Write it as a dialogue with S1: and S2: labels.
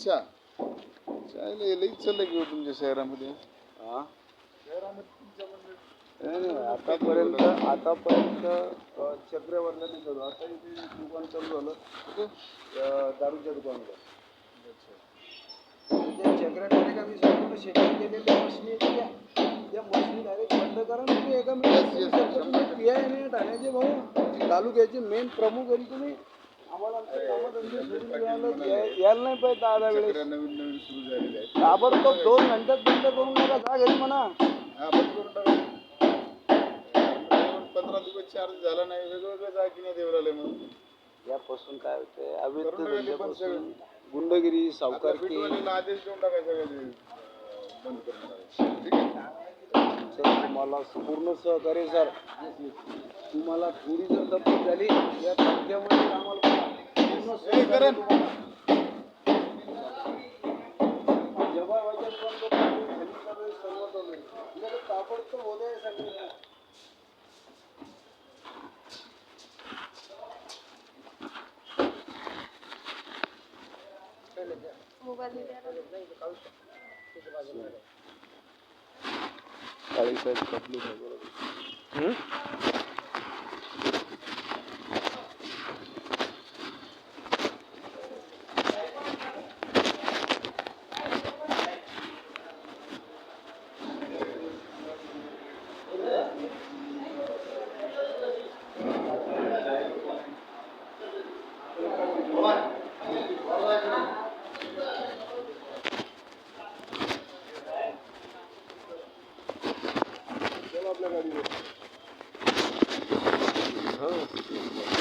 S1: अच्छा. चालेल हे लईच चाललंय की हो तुमच्या शहरामध्ये.
S2: हा? नाही नाही आतापर्यंत आतापर्यंत अ, चक्रवर्णाने चालू. आता इथे दुकान चालू झालं.
S1: कुठे?
S2: अ, दारूच्या दुकानावर त्या चक्र डायरेक्ट आम्ही सांगतो शेतात गेलेल्या मशिनी आहेत त्या. त्या मशिनी डायरेक्ट बंद करा ना तुम्ही एका
S1: Yes, yes,
S2: मिनिटात
S1: शंभर
S2: तुम्ही पी आय नाही ठाण्याचे भाऊ. तालुक्याचे मेन प्रमुख आहे तुम्ही. आम्हाला आमचे कामधंदे सोडून यायला यायला नाही पाहिजे दहा दहा वेळेस
S1: नवीन नवीन सुरू झालेले आहेत
S2: ताबडतोब दोन घंट्यात बंद करून नका जा घरी म्हणा
S1: हा बंद करून टाका पंधरा दिवस चार्ज झाला नाही वेगवेगळ्या जागी देऊ राहिले मग
S2: यापासून काय होतंय? अवैध
S1: करून राहिले पण
S2: धंद्यापासून गुंडगिरी
S1: आता
S2: सावकारकी
S1: बीटवाल्याला आदेश देऊन टाकायचा बंद करून टाकायचं. ठीक आहे.
S2: सर तुम्हाला पूर्ण सहकार्य सर तुम्हाला थोडी जर तब्येत झाली या धंद्यामध्ये आम्हाला पूर्ण सहकार्य. जेव्हा वाजत बंद करून घरी सगळे सर्व चालू आहे. आपल्याला ताबडतोब Margarida. Ranço,